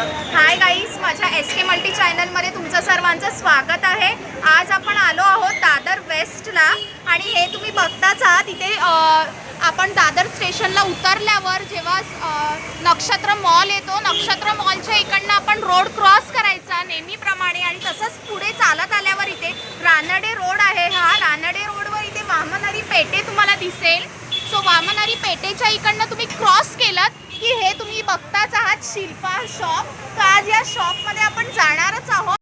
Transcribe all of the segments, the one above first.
Hi guys माझ्या S K multi चॅनलमध्ये तुमचं सर्वांचं स्वागत आहे. आज आपण आलो आहोत दादर वेस्टला आणि हे तुम्ही बघताच आहात इथे आपण दादर स्टेशनला उतरल्यावर जेव्हा नक्षत्र मॉल येतो नक्षत्र मॉलच्या इकडनं आपण रोड क्रॉस करायचा नेहमीप्रमाणे आणि तसंच पुढे चालत आल्यावर इथे रानडे रोड आहे हा. रानडे रोडवर इथे वामनारी पेटे तुम्हाला दिसेल. सो वामनारी पेटेच्या इकडनं तुम्ही क्रॉस केलं की हे तुम्ही बघताच आहात शिल्पा शॉप. तर आज या शॉपमध्ये आपण जाणारच आहोत?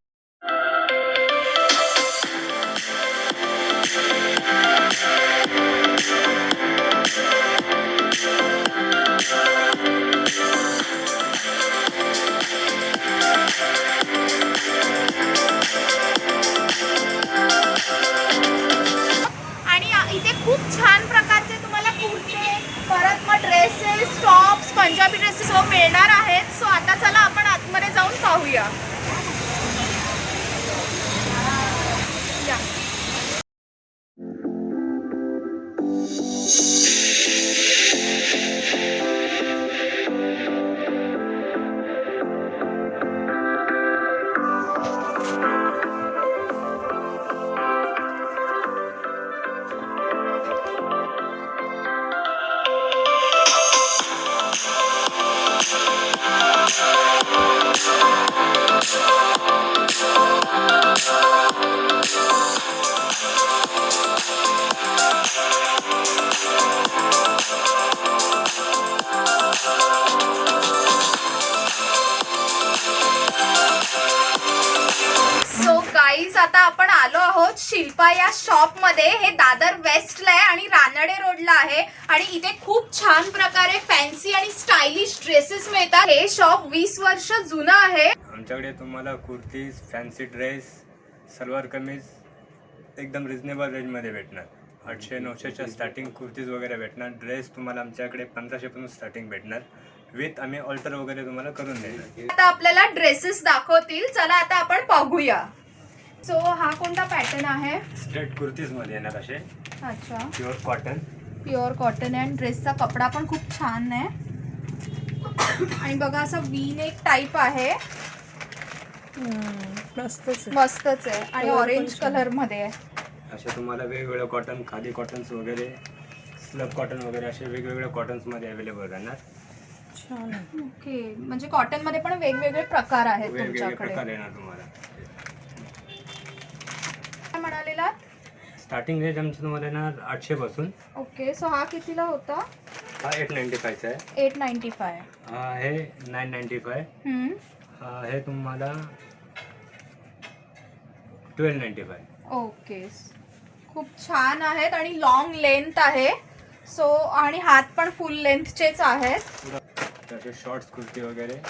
वर्ष जुनं आहे. आमच्याकडे तुम्हाला कुर्तीज फॅन्सी ड्रेस सलवार कमीज एकदम रिजनेबल रेंजमध्ये भेटणार. आठशे नऊशेच्या स्टार्टिंग कुर्तीज वगैरे भेटणार. ड्रेस तुम्हाला आमच्याकडे पंधराशेपासून स्टार्टिंग भेटणार. विथ आम्ही ऑल्टर वगैरे तुम्हाला करून देणार. आता आपल्याला ड्रेसेस दाखवतील. चला आता आपण बघूया सो हा कोणता पॅटर्न आहे? स्ट्रेट कुर्तीजमध्ये येणार असे. अच्छा. प्युअर कॉटन प्युअर कॉटन आहे आणि ड्रेसचा कपडा पण खूप छान आहे. आणि बघा असं वी नेक टाईप आहे. मस्तच आहे. मस्तच आहे. आणि ऑरेंज. कलरमध्ये आहे. असे तुम्हाला वेगवेगळ्या कॉटन खादी कॉटन्स वगैरे स्लब कॉटन वगैरे असे वेगवेगळ्या कॉटन्समध्ये अवेलेबल राहणार. छान आहे. ओके. म्हणजे कॉटनमध्ये पण वेगवेगळे प्रकार आहेत वेगवेगळे तुमच्याकडे. प्रकार येणार तुम्हाला. काय म्हणालेला स्टार्टिंग रेंज आमचं तुम्हाला येणार आठशेपासून. ओके. सो हा कितीला होता? हा एट नाईन्टी फायचा आहे. एट नाईन्टी फाय हा आहे नाईन नाईन्टी फाय हा हे तुम्हाला ट्वेल्व नाईन्टी फाय ओके खूप छान आहेत आणि लॉंग लेंथ आहे. सो आणि हात पण फुल लेंथचेच आहेत. तसे शॉर्ट्स कुर्ती वगैरे.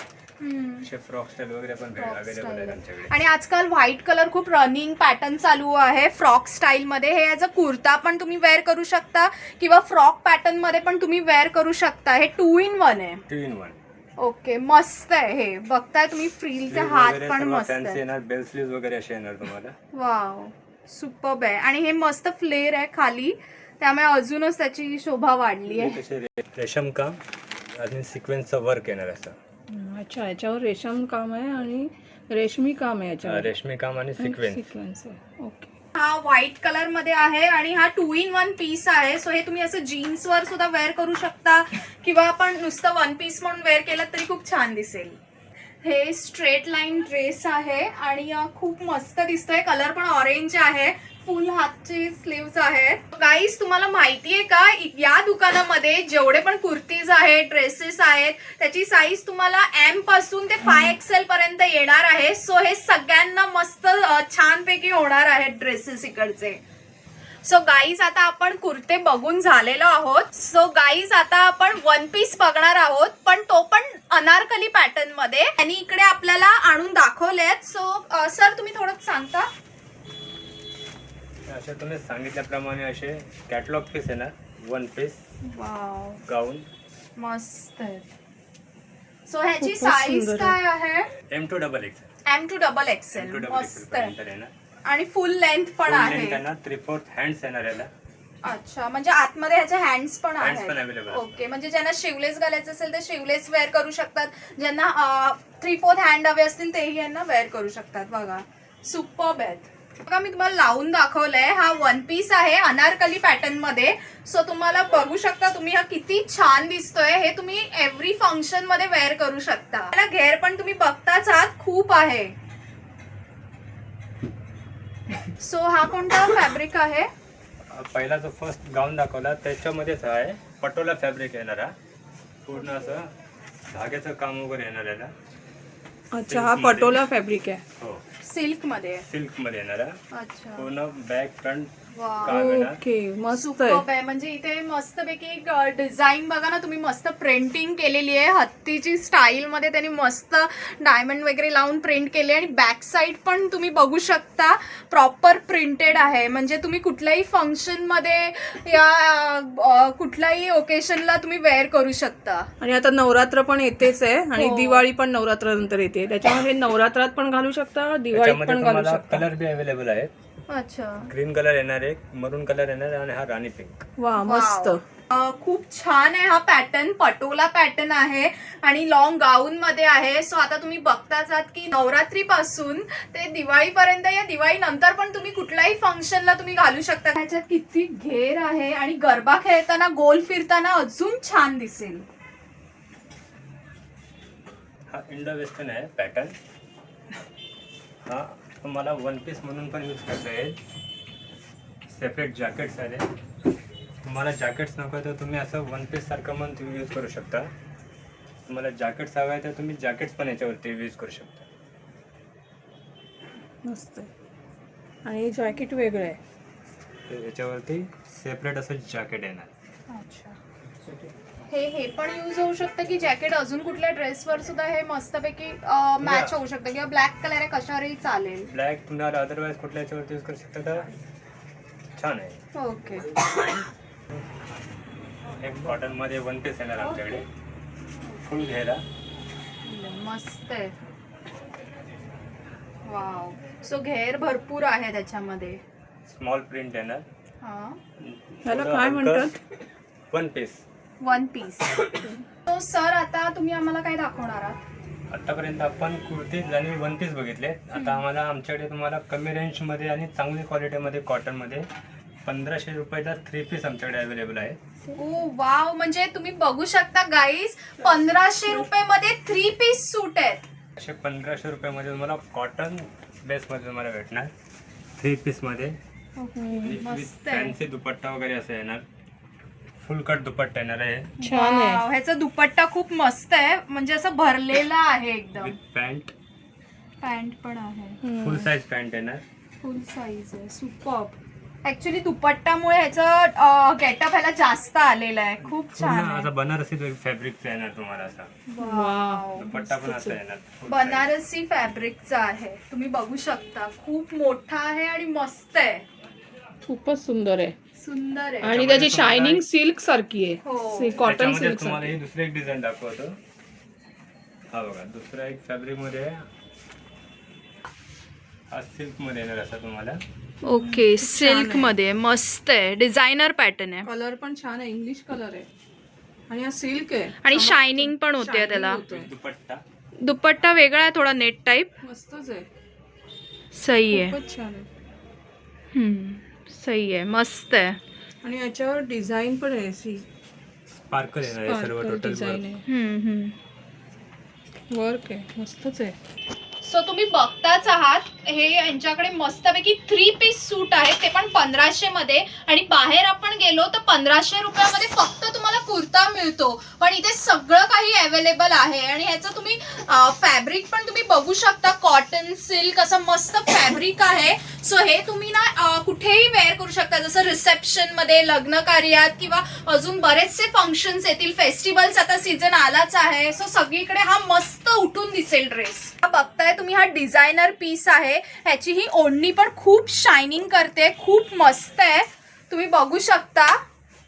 असे फ्रॉक स्टाईल वगैरे पण Frock अवेलेबल आहेत style. आमच्याकडे. आणि आजकाल व्हाईट कलर खूप रनिंग पॅटर्न चालू आहे फ्रॉक स्टाईल मध्ये. हे ॲज अ कुर्ता पण तुम्ही वेअर करू शकता किंवा फ्रॉक पॅटर्नमध्ये पण तुम्ही वेअर करू शकता. हे टू इन वन आहे. टू इन वन ओके मस्त आहे हे. बघताय तुम्ही फ्रीलचे हात पण मस्त आहे. येणार. बेल स्लीव्ह वगैरे असे येणार तुम्हाला. वाव सुपर आहे. आणि हे मस्त फ्लेअर आहे खाली. त्यामुळे अजूनच त्याची शोभा वाढली आहे. रेशम काम आणि सिक्वेन्सचं वर्क येणार असं. अच्छा याच्यावर रेशम काम आहे आणि रेशमी काम आहे हा, याच्यावर रेशमी काम आणि सिक्वेन्स सिक्वेन्स आहे. ओके हा व्हाईट कलरमध्ये आहे आणि हा टू इन वन पीस आहे. सो हे तुम्ही असं जीन्स वर सुद्धा वेअर करू शकता. किंवा आपण नुसतं वन पीस म्हणून वेअर केलं तरी खूप छान दिसेल. हे स्ट्रेट लाईन ड्रेस आहे आणि खूप मस्त दिसतोय. कलर पण ऑरेंज आहे. फुल हातचे स्लीव्स आहेत. गाईज तुम्हाला माहितीये का? या दुकानामध्ये जेवढे पण कुर्तीज आहेत ड्रेसेस आहेत त्याची साईज तुम्हाला एमपासून ते फाय एक्सेल पर्यंत येणार आहे. सो हे सगळ्यांना मस्त छानपैकी होणार आहेत ड्रेसेस इकडचे. सो गाईज आता आपण कुर्ते बघून झालेलो आहोत. सो गाईज आता आपण वन पीस बघणार आहोत पण तो पण अनारकली पॅटर्नमध्ये. आणि इकडे आपल्याला आणून दाखवलेत. सो सर तुम्ही थोडं सांगता? असे तुम्ही सांगितल्याप्रमाणे असे कॅटलॉग पीस येणार वन पीस वाव गाऊन मस्त सो ह्याची खूपच साईज सुंदर काय आहे? M two double X M two double M XL two double X मस्त पर्यंत आहे येणार आणि फुल लेंथ पण आहे. थ्री फोर्थ हँड्स येणार याला अच्छा म्हणजे आतमध्ये ह्याचे हँड्स पण Hands पण आहेत. Available. ओके म्हणजे ज्यांना शिवलेस घालायचं असेल ते शिवलेस वेअर करू शकतात. ज्यांना थ्री फोर्थ हँड हवे असतील तेही यांना वेअर करू शकतात. बघा सुपर आहेत बघा मी तुम्हाला लावून दाखवलंय. हा वन पीस आहे अनारकली पॅटर्नमध्ये. सो तुम्हाला बघू शकता तुम्ही हा किती छान दिसतोय. हे तुम्ही एव्हरी फंक्शनमध्ये वेअर करू शकता. त्याला घेर पण तुम्ही बघताच आहात. खूप आहे. सो हा कोणता फॅब्रिक आहे? पहिला जो फर्स्ट गाऊन दाखवला त्याच्यामध्येच आहे. पटोला फॅब्रिक येणार. हा पूर्ण असं धाग्याचं काम वगैरे येणार याला अच्छा हा पटोला फॅब्रिक आहे. हो. सिल्कमध्ये सिल्कमध्ये येणार. हा. अच्छा. पूर्ण बॅक फ्रंट ओके मस्त आहे. आहे म्हणजे इथे मस्तपैकी एक डिझाईन बघा ना तुम्ही मस्त प्रिंटिंग केलेली आहे. हत्तीची स्टाईल मध्ये त्यांनी मस्त डायमंड वगैरे लावून प्रिंट केले आणि बॅक साईड पण तुम्ही बघू शकता. प्रॉपर प्रिंटेड आहे. म्हणजे तुम्ही कुठल्याही फंक्शनमध्ये या कुठल्याही ओकेशनला तुम्ही वेअर करू शकता. आणि आता नवरात्र पण येतेच आहे आणि हो. दिवाळी पण नवरात्र नंतर येते. त्याच्यामुळे हे नवरात्रात पण घालू शकता दिवाळीत त्याच्यामध्ये पण घालू शकता. कलर बी अवेलेबल आहे अच्छा. ग्रीन कलर येणार आहे मरून कलर येणार आहे आणि हा राणी पिंक वा मस्त. अ, खूप छान आहे हा पॅटर्न पटोला पॅटर्न आहे आणि लॉंग गाऊन मध्ये आहे. सो आता तुम्ही बघताच आहात की नवरात्री पासून ते दिवाळीपर्यंत या दिवाळी नंतर पण तुम्ही कुठल्याही फंक्शनला तुम्ही घालू शकता. ह्याच्यात किती घेर आहे आणि गरबा खेळताना गोल फिरताना अजून छान दिसेल. हा इंडो वेस्टर्न आहे पॅटर्न हा तुम्हाला वन पीस म्हणून पण यूज करता येईल. सेपरेट जॅकेट्स आले. तुम्हाला जॅकेट्स नको आहे तर तुम्ही असं वन पीस सारखं पण तुम्ही यूज करू शकता. तुम्हाला जॅकेट्स हवं आहे तर तुम्ही जॅकेट्स पण याच्यावरती यूज करू शकता. मस्त. आणि जॅकेट वेगळं आहे. तर याच्यावरती सेपरेट असं जॅकेट येणार. अच्छा. हे हे पण यूज होऊ शकतं की जॅकेट अजून कुठल्या ड्रेसवर सुद्धा हे मस्तपैकी मॅच होऊ शकतं. किंवा ब्लॅक कलर आहे कशावरही चालेल. ब्लॅक तुम्हाला अदरवाईज कुठल्या याच्यावरती यूज करू शकता तर छान आहे. ओके एक कॉटनमध्ये वन पीस येणार आमच्याकडे. फुल घ्यायला. मस्त आहे. वाव सो घेर भरपूर आहे त्याच्यामध्ये. स्मॉल प्रिंट येणार. हा. ह्याला काय म्हणतात? One piece one piece so sir आता तुम्ही आम्हाला काय दाखवणार आहात? आतापर्यंत आपण कुर्तीज आणि वन पीस बघितले. आता आम्हाला आमच्याकडे तुम्हाला कमी रेंजमध्ये आणि चांगली क्वालिटीमध्ये कॉटनमध्ये पंधराशे रुपयाचा थ्री पीस आमच्याकडे अवेलेबल आहे. ओ वाव म्हणजे तुम्ही बघू शकता गाईज पंधराशे रुपये मध्ये थ्री पीस सूट आहेत. असे पंधराशे रुपयामध्ये तुम्हाला कॉटन बेसमध्ये तुम्हाला भेटणार. थ्री पीसमध्ये मस्त आहे. फॅन्सी दुपट्टा वगैरे असं येणार. फुल कट दुपट्टा येणार आहे. छान आहे. वाव, ह्याचा दुपट्टा खूप मस्त आहे. म्हणजे असं भरलेला आहे एकदम. विथ पॅन्ट पॅन्ट पण आहे. फुल साईज पॅन्ट येणार. फुल साईज आहे. सुपर ऍक्च्युली दुपट्टामुळे ह्याचं गेटअप ह्याला जास्त आलेलं आहे. खूप छान पूर्ण आहे. असा बनारसी फॅब्रिकचा येणार तुम्हाला असा. वाव. दुपट्टा पण असा येणार. Full size. बनारसी फॅब्रिकचा आहे. तुम्ही बघू शकता. खूप मोठा आहे आणि मस्त आहे. खूपच सुंदर आहे. सुंदर आहे. आणि त्याची शायनिंग सिल्क सारखी हो. आहे कॉटन त्याच्यामध्ये सिल्क तुम्हाला ही दुसरी एक डिझाईन दाखवतो. हा बघा दुसरा एक फॅब्रिकमध्ये आहे. हा सिल्कमध्ये येणार असा तुम्हाला. ओके सिल्कमध्ये मस्त आहे. डिझायनर पॅटर्न आहे. कलर पण छान आहे. इंग्लिश कलर आहे. आणि हा सिल्क आहे. आणि. शायनिंग पण होते त्याला. दुपट्टा. दुपट्टा वेगळा आहे थोडा नेट टाईप मस्तच आहे. सही खूपच छान आहे. हम्म, सही आहे मस्त आहे. आणि याच्यावर डिझाईन पण आहे सी. स्पार्कल येणार आहे सर्व टोटल डिझाईन आहे. हम्म, हम्म. वर्क आहे मस्तच आहे. सो तुम्ही बघताच आहात हे यांच्याकडे मस्तपैकी थ्री पीस सूट आहे ते पण पंधराशे मध्ये. आणि बाहेर आपण गेलो तर पंधराशे रुपयामध्ये फक्त तुम्हाला कुर्ता मिळतो. पण इथे सगळं काही अवेलेबल आहे. आणि ह्याचं तुम्ही फॅब्रिक पण तुम्ही बघू शकता. कॉटन सिल्क असं मस्त फॅब्रिक आहे. सो हे तुम्ही ना अं, कुठेही करू शकता. जसं रिसेप्शनमध्ये लग्न कार्यात किंवा अजून बरेचसे फंक्शन्स येतील. फेस्टिवल्स आता सीझन आलाच आहे. सो सगळीकडे हा मस्त उठून दिसेल ड्रेस बघताय तुम्ही हा डिझायनर पीस आहे. ह्याची ही ओढणी पण खूप शायनिंग करते. खूप मस्त आहे. तुम्ही बघू शकता.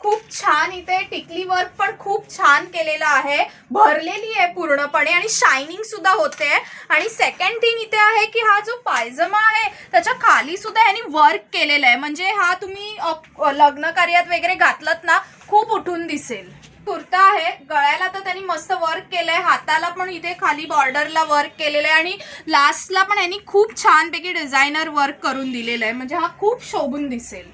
खूप छान इथे टिकली वर्क पण खूप छान केलेलं आहे. भरलेली आहे पूर्णपणे आणि शायनिंग सुद्धा होते. आणि सेकंड थिंग इथे आहे की हा जो पायजमा आहे त्याच्याखाली सुद्धा यांनी वर्क केलेलं आहे. म्हणजे हा तुम्ही लग्न कार्यात वगैरे घातलात ना खूप उठून दिसेल. कुर्ता आहे गळ्याला तर त्यांनी मस्त वर्क केलंय. हाताला पण इथे खाली बॉर्डरला वर्क केलेलं आहे आणि लास्टला पण यांनी खूप छानपैकी डिझायनर वर्क करून दिलेलं आहे म्हणजे हा खूप शोभून दिसेल.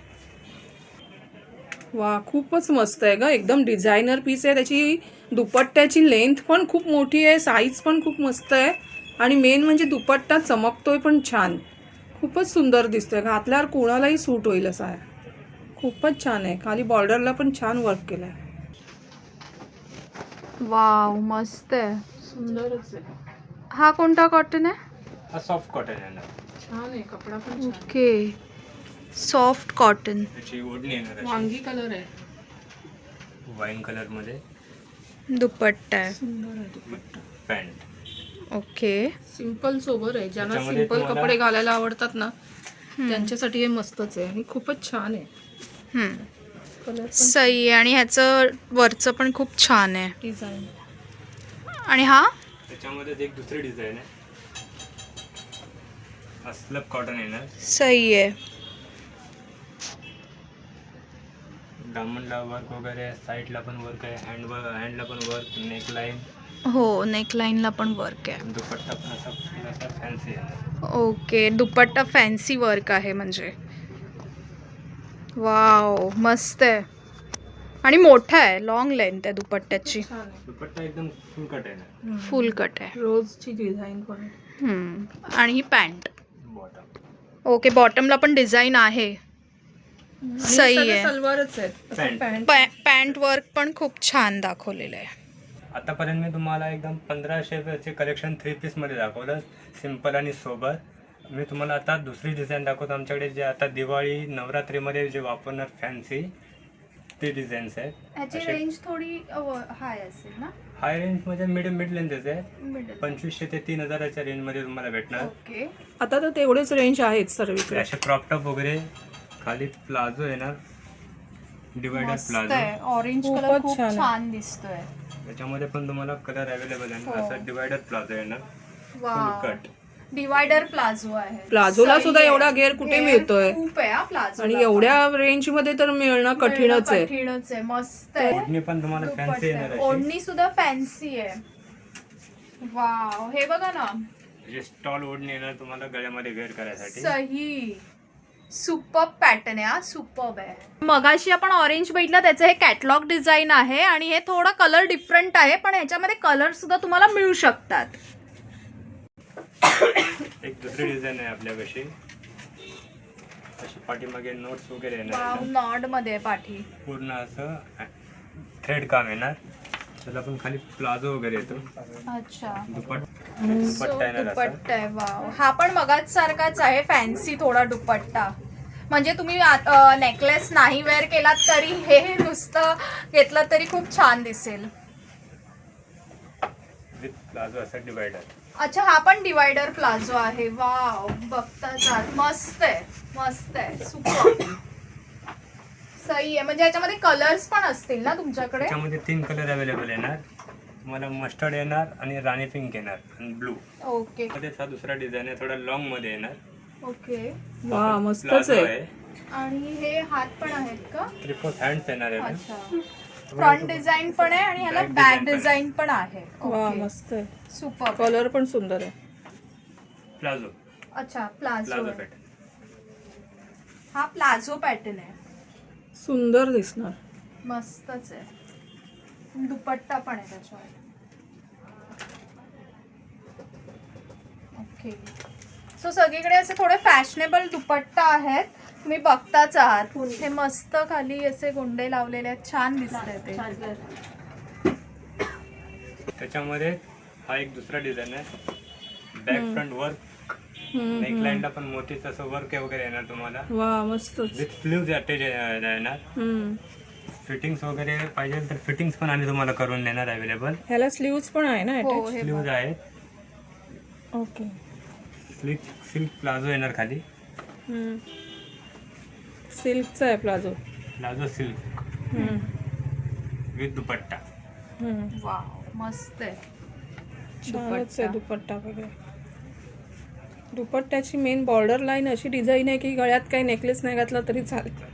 वा खूपच मस्त आहे ग. एकदम डिझायनर पीस आहे. त्याची दुपट्ट्याची लेंथ पण खूप मोठी आहे. साईज पण खूप मस्त आहे. आणि मेन म्हणजे दुपट्टा चमकतोय पण छान. खूपच सुंदर दिसतोय घातल्यावर कोणालाही सूट होईल असा आहे. खूपच छान आहे. खाली बॉर्डरला पण छान वर्क केलं आहे वाव मस्त आहे. सुंदरच आहे. हा कोणता कॉटन आहे? हा सॉफ्ट कॉटन येणार छान आहे. कपडा पण छान ओके सॉफ्ट कॉटन. त्याची ओढणी येणार अशी वांगी कलर आहे. वाईन कलरमध्ये दुपट्टा आहे. सुंदर आहे dupatta. Pant okay. Simple sober आहे. ज्यांना त्याच्यामध्ये सिंपल तुम्हाला- कपडे घालायला आवडतात ना त्यांच्यासाठी हे मस्तच आहे आणि खूपच छान आहे. कलर पण सही आहे आणि ह्याचं वरचं पण खूप छान आहे. डिझाईन आणि हा? त्याच्यामध्येच एक दुसरी डिझाईन आहे. अस्लब कॉटन येणार सही आहे. डायमंडला वर्क वगैरे साईडला पण वर्क आहे हँड हँडला पण वर्क नेक लाईन हो नेकलाईनला पण वर्क आहे. दुपट्टा पण असा असा फॅन्सी आहे. ओके दुपट्टा फॅन्सी वर्क आहे म्हणजे. वाव मस्त आहे. आणि मोठा आहे लॉंग लेंथ आहे दुपट्ट्याची. छान आहे. दुपट्टा एकदम फुल कट आहे ना? फुल कट आहे. रोजची डिझाईन पण. आहे. हम्म. आणि ही पॅन्ट बॉटम ओके बॉटमला पण डिझाईन आहे. सही आहे. सलवारच आहेत. असं पॅन्ट. पॅन्ट वर्क पण खूप छान दाखवलेलं आहे. आतापर्यंत मी तुम्हाला एकदम पंधराशेचे कलेक्शन थ्री पीसमध्ये दाखवलं. सिंपल आणि सोबर मी तुम्हाला आता दुसरी डिझाईन दाखवतो. आमच्याकडे जे आता दिवाळी नवरात्रीमध्ये जे वापरणार फॅन्सी ते डिझाईन्स आहेत. ह्याची असे- रेंज थोडी हाय असेल ना? हाय रेंजमध्ये मिडियम मिड लेंथच आहे पंचवीसशे ते तीन हजाराच्या रेंजमध्ये तुम्हाला भेटणार. ओके आता तर तेवढेच रेंज आहेत सर्वीकडे. असे क्रॉपटॉप वगैरे खाली प्लाझो येणार डिवायडर प्लाझो. आहे. ऑरेंज खूपच कलर खूप छान आहे. छान दिसतोय. त्याच्यामध्ये पण तुम्हाला कलर अवेलेबल आहे हो. ना असं डिवायडर प्लाझो येणार वा कट डिवायडर प्लाझो आहे. प्लाझोला सुद्धा आहे. एवढा घेर कुठे घेर मिळतोय? खूप आहे हा प्लाझो आणि एवढ्या रेंजमध्ये तर मिळणं कठीणच आहे. कठीणच आहे. मस्त आहे. ओढणी पण तुम्हाला फॅन्सी येणार आहे. अशी. ओढणी सुद्धा फॅन्सी आहे. वाव. हे बघा ना. जे स्टॉल ओढणी येणार तुम्हाला गळ्यामध्ये वेअर करायसाठी. सही. सुपर पॅटर्न आहे हा सुपर आहे. मगाशी आपण ऑरेंज बघितलं त्याचं हे कॅटलॉग डिझाईन आहे आणि हे थोडं कलर डिफरंट आहे पण ह्याच्यामध्ये कलर सुद्धा तुम्हाला मिळू शकतात. एक दुसरी डिझाईन आहे आपल्यापाशी. अशी पाठीमागे नोट्स वगैरे येणार. नॉडमध्ये आहे पाठी. पूर्ण असं थ्रेड काम येणार. त्याला पण खाली प्लाझो वगैरे येतो. अच्छा. दुपट्टा असा. दुपट्टा आहे वाव. हा पण मगाच सारखाच आहे फॅन्सी थोडा दुपट्टा. म्हणजे तुम्ही नेकलेस नाही वेअर केलात तरी हे नुसतं घेतलं तरी खूप छान दिसेल. विथ प्लाझो असं डिवायडर अच्छा हा पण डिवायडर प्लाझो आहे. वाव आहात. मस्त आहे मस्त आहे सुपर. सही आहे म्हणजे याच्यामध्ये कलर्स पण असतील ना तुमच्याकडे? त्याच्यामध्ये तीन कलर अवेलेबल येणार. तुम्हाला मस्टर्ड येणार आणि राणी पिंक येणार आणि ब्लू ओके मध्येच हा दुसरा डिझाईन आहे थोडा लॉंगमध्ये येणार. ओके वा मस्तच प्लाझो आहे. आहे. आणि हे हात पण आहेत का? थ्री फोर्थ हँड्स येणार आहे अच्छा. फ्रंट डिझाईन पण आहे आणि ह्याला Back बॅक design पण आहे. डिझाईन पण आहे. वा मस्त आहे. सुपर कलर पण सुंदर आहे. प्लाझो. अच्छा प्लाझो प्लाझो आहे. पॅटर्न हा प्लाझो पॅटर्न आहे. सुंदर दिसणार. मस्तच आहे. दुपट्टा पण आहे त्याच्यावर. ओके सो सगळीकडे असे थोडे फॅशनेबल दुपट्टा आहेत. तुम्ही बघताच आहात. हे मस्त खाली असे गुंडे लावलेले आहेत. छान दिसत ते. त्याच्यामध्ये हा एक दुसरा डिझाईन आहे. बॅक फ्रंट वर्क नेकलाईनला पण मोठीच असं वर्क वगैरे येणार तुम्हाला. वा मस्तच. विथ स्लीव्ज अटॅच येणार हम्म. फिटिंग्स वगैरे पाहिजे तर फिटिंग्स पण आम्ही तुम्हाला करून देणार अवेलेबल ह्याला स्लीव्स पण आहे ना हो हे स्लीव्ज आहेत. ओके स्लिक सिल्क प्लाझो येणार खाली. सिल्कचा आहे palazzo palazzo silk hmm. With dupatta. Hmm. Wow मस्त आहे. छानच आहे दुपट्टा वगैरे. दुपट्ट्याची मेन बॉर्डर लाईन अशी डिझाईन आहे की गळ्यात काही नेकलेस नाही घातला तरी चालतं.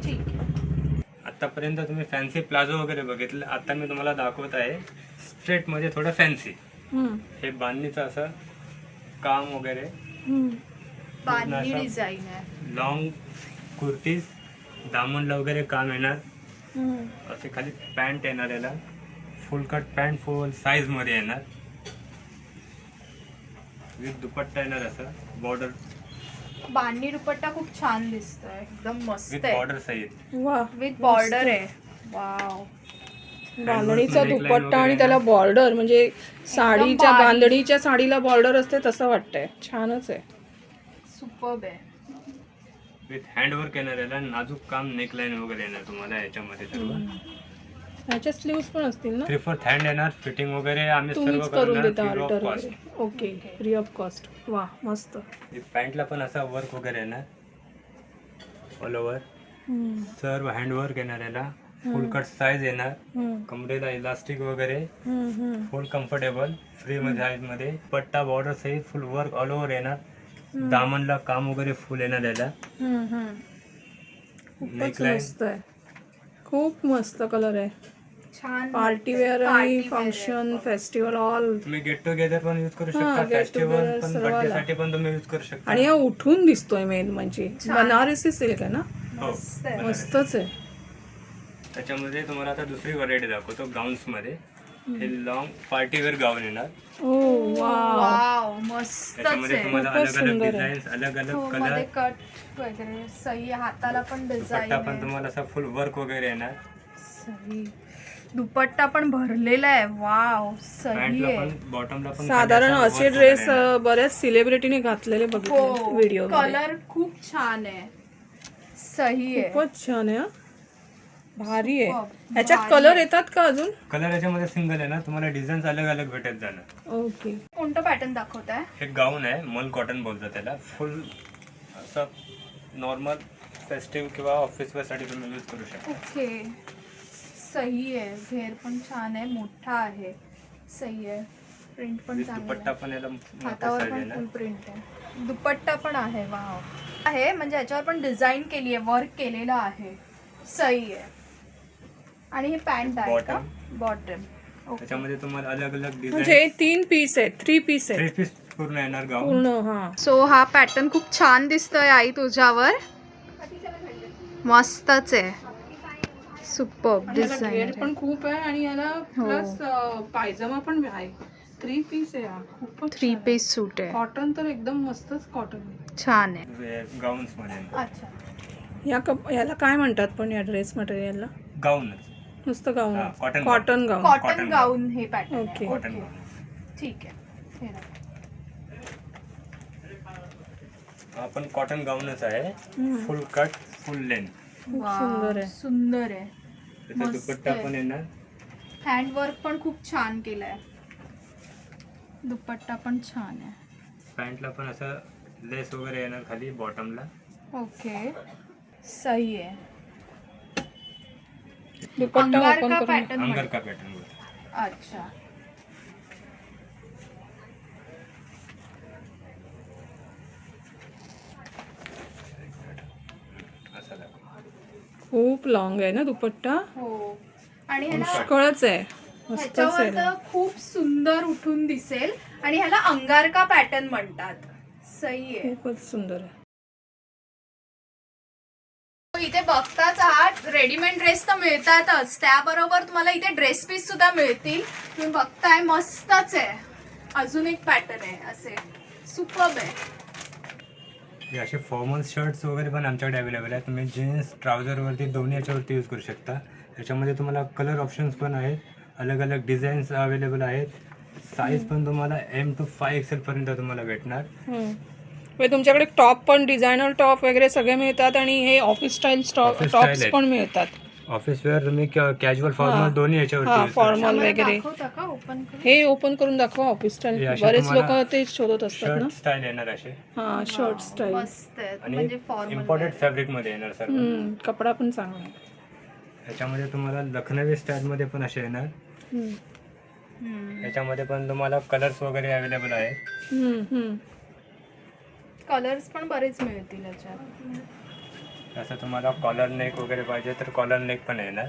ठीक आहे. आतापर्यंत तुम्ही फॅन्सी प्लाझो वगैरे बघितलं. आता मी तुम्हाला दाखवत आहे स्ट्रेटमध्ये थोडं फॅन्सी. हे बांधणीचं असं काम वगैरे. लॉंग कुर्तीज दामनला वगैरे काम येणार. असे खाली पॅन्ट येणार याला. फुल कट पॅन्ट फुल साईजमध्ये येणार. विथ दुपट्टा येणार असं. बॉर्डर बांधणी दुपट्टा खूप छान दिसतोय. एकदम मस्त विथ आहे. बॉर्डर सहित. वा. विथ बॉर्डर आहे. वाव बांधणीचा neckline दुपट्टा आणि त्याला बॉर्डर म्हणजे साडीच्या बारीक. बांधणीच्या साडीला बॉर्डर असते तसं वाटतंय. छानच आहे. सुपर्ब आहे. विथ हँडवर्क येणार याला नाजूक काम नेकलाईन वगैरे येणार तुम्हाला याच्यामध्ये सर्व. ह्याच्या स्लीव्स पण असतील ना? थ्री फोर्थ हँड येणार फिटिंग वगैरे आम्ही सर्व तुम्हीच करून देता वगैरे. ओके फ्री ऑफ कॉस्ट वा मस्त. पॅन्टला पण असा वर्क वगैरे येणार ऑल ओव्हर हम्म. सर्व हँडवर्क येणार याला फुल कट साईज येणार. हम्म. कमरेला इलास्टिक वगैरे. हम्म. हम्म. फुल कम्फर्टेबल फ्री साईजमध्ये पट्टा बॉर्डर सहित फुल वर्क ऑल ओव्हर येणार. दामनला काम वगैरे फुल येणार याला. हम्म. हम्म. खूपच नेकलाईन मस्त आहे. खूप मस्त कलर आहे. छान पार्टी वेअर. आणि. फंक्शन फेस्टिवल ऑल तुम्ही गेट टुगेदर पण यूज करू हा, शकता फेस्टिवल पण सर्वाला. birthday साठी पण तुम्ही यूज करू शकता. आणि हा उठून दिसतोय मेन म्हणजे. बनारसी सिल्क आहे ना? हो मस्त आहे. बनारसी. मस्तच आहे. त्याच्यामध्ये तुम्हाला आता दुसरी व्हरायटी दाखवतो गाऊन्समध्ये. हे लॉंग पार्टी वेअर गाऊन येणार. वाव. त्याच्यामध्ये तुम्हाला खूपच अलग अलग. डिझाईन्स अलग अलग हो, कलर कट वगैरे सही हाताला पण डिझाईन पण तुम्हाला असा फुल वर्क वगैरे येणार. सही. दुपट्टा पण भरलेला आहे. वाव सही आहे. पण बॉटमला पण साधारण असं ड्रेस. बऱ्याच सेलिब्रिटीने घातलेले बघितले हो व्हिडिओ कलर खूप छान आहे. सही आहे. खूपच छान आहे हा. भारी आहे. ह्याच्यात कलर. येतात का अजून? कलर याच्यामध्ये सिंगल आहे ना तुम्हाला डिझाईन्स अलग अलग भेटत जाणार. ओके. कोणतं पॅटर्न दाखवत आहे? हे गाऊन आहे मल कॉटन बोलतात त्याला. फुल असं नॉर्मल फेस्टिव्ह किंवा ऑफिससाठी तुम्ही यूज करू शकता. ओके. सही आहे. घेर पण छान आहे मोठा आहे. सही आहे. प्रिंट पण चांगला दुपट्टा. पण याला मोठा हातावर पण फुल प्रिंट आहे. दुपट्टा पण आहे वाव. आहे म्हणजे याच्यावर पण डिझाईन केली आहे वर्क केलेलं आहे. सही आहे. आणि हे पॅन्ट आहे का. बॉटम ओके त्याच्यामध्ये तुम्हाला अलग अलग म्हणजे डिझाईन हे तीन पीस आहेत थ्री पीस थ्री आहेत पीस पूर्ण येणार गाऊन पूर्ण हा. सो हा पॅटर्न खूप छान दिसतोय आई तुझ्यावर. मस्तच आहे. सुपर डिझाईन पण खूप आहे आणि याला हो. प्लस पायजमा पण आहे. थ्री पीस आहे हा. खूपच थ्री पीस सूट आहे. कॉटन तर एकदम मस्तच कॉटन आहे. छान आहे. गाऊन्समध्ये. अच्छा. या कप याला काय म्हणतात पण या ड्रेस मटेरियलला गाऊनच नुसतं गाऊन हा, कॉटन गाऊन कॉटन गाऊन हे पॅटर्न ओके. कॉटन गाऊन ठीक आहे. हे. आपण कॉटन गाऊनच आहे. फुल कट फुल लेंथ खूप सुंदर आहे. सुंदर आहे. त्याचा मस्त दुपट्टा आहे. पण येणार हँडवर्क पण खूप छान केलंय. दुपट्टा पण छान आहे. पॅन्टला पण असं लेस वगैरे येणार खाली बॉटमला ओके. सही आहे. दुपट्टा ओपन करून पॅटर्न अंगर का पॅटर्न अच्छा असं दाखव. खूप लॉंग आहे ना दुपट्टा? हो. आणि पुष्कळच आहे. मस्तच खूप सुंदर उठून दिसेल. आणि ह्याला अंगारका पॅटर्न म्हणतात. सही आहे. खूपच सुंदर आहे. इथे बघताच आहात. रेडीमेड ड्रेस तर मिळतातच. त्याबरोबर तुम्हाला इथे ड्रेस पीस सुद्धा मिळतील. तुम्ही बघताय मस्तच आहे. अजून एक पॅटर्न आहे. असे सुपर्ब आहे. हे असे फॉर्मल शर्ट्स वगैरे पण आमच्याकडे अवेलेबल आहेत. तुम्ही जीन्स ट्राउझरवरती दोन्ही याच्यावरती यूज करू शकता. याच्यामध्ये तुम्हाला कलर ऑप्शन्स पण आहेत. अलग अलग डिझाईन्स अवेलेबल आहेत. साईज पण तुम्हाला एम टू फाय एक्सेल पर्यंत तुम्हाला भेटणार. म्हणजे तुमच्याकडे टॉप पण डिझायनर टॉप वगैरे सगळे मिळतात आणि हे ऑफिस स्टाईल style टॉप्स. पण मिळतात. ऑफिस वेअर तुम्ही कॅज्युअल. फॉर्मल दोन्ही हा करू फॉर्मल वगैरे. दाखवता का ओपन हे ओपन करून दाखवा ऑफिस हे स्टाईल बरेच लोक तुम्हाला ते शोधत असतात ना. शर्ट स्टाईल येणार असे. हा शर्ट स्टाईल मस्त आहे आणि म्हणजे फॉर्मल इम्पॉर्टेड फॅब्रिकमध्ये येणार सर्व कपडा पण चांगला आहे. याच्यामध्ये तुम्हाला लखनवी स्टाईल मध्ये पण असे येणार. हम्म. याच्यामध्ये पण तुम्हाला कलर्स वगैरे अवेलेबल आहेत. हम्म, हम्म. कलर्स पण बरेच मिळतील याच्यात. असं तुम्हाला कॉलर नेक वगैरे पाहिजे तर कॉलर नेक पण येणार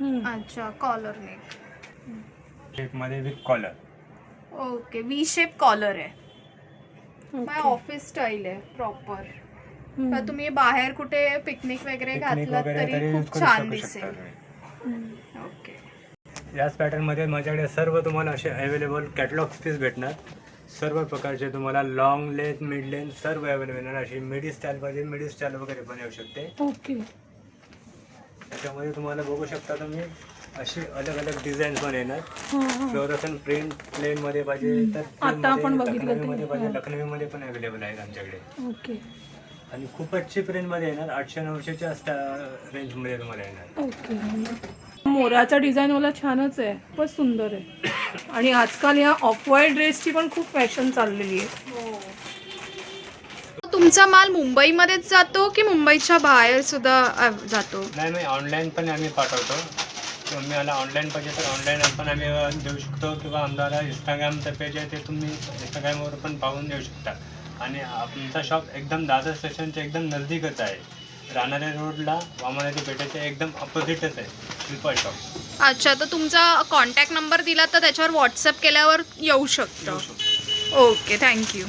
हम्म. अच्छा कॉलर नेक शेपमध्ये with collar okay V shape collar आहे ओके. ऑफिस स्टाईल आहे प्रॉपर. तर तुम्ही बाहेर कुठे पिकनिक वगैरे पिकनिक घातलात वगैरे तरी तरी यूज खूप करू छान शकू दिसेल। शकता तुम्ही। ओके याच पॅटर्नमध्ये माझ्याकडे सर्व तुम्हाला असे अवेलेबल कॅटलॉग पीस भेटणार. सर्व प्रकारचे तुम्हाला लॉंग लेंथ मिड लेंथ सर्व अवेलेबल येणार अशी मिडी स्टाईल पाहिजे मिडी स्टाईल वगैरे पण येऊ शकते. ओके. त्याच्यामध्ये तुम्हाला बघू शकता तुम्ही अशी अलग अलग डिझाईन पण येणार. फ्लोरसन प्रिंट प्लेन मध्ये पाहिजे तर आता आपण बघितलं ते, लखनवीमध्ये पाहिजे. लखनवीमध्ये पण अवेलेबल आहेत आमच्याकडे. ओके. आणि खूपच चीप रेंजमध्ये येणार. आठशे नऊशेच्या रेंजमध्ये तुम्हाला येणार. ओके. मोराचा डिझाईन वाला छानच आहे खूपच सुंदर आहे. आणि आजकाल ह्या ऑफ व्हाईट ड्रेसची पण खूप फॅशन चाललेली आहे. तुमचा माल मुंबईमध्येच जातो की मुंबईच्या बाहेर सुद्धा जातो? नाही मी ऑनलाईन पण आम्ही पाठवतो. तुम्ही मला ऑनलाईन पाहिजे तर ऑनलाईन पण आम्ही देऊ शकतो किंवा आम्हाला इंस्टाग्रामचं पेज आहे ते तुम्ही इंस्टाग्रामवर पण पाहून देऊ शकता. आणि आमचा शॉप एकदम दादर स्टेशनच्या एकदम नजदीकच आहे. राणारे रोडला वामनाची पेठेच्या एकदम अपोजिटच आहे. श्रीपा शॉप अच्छा तर तुमचा कॉन्टॅक्ट नंबर दिला तर त्याच्यावर व्हॉट्सअप केल्यावर येऊ शकतो. Okay thank you.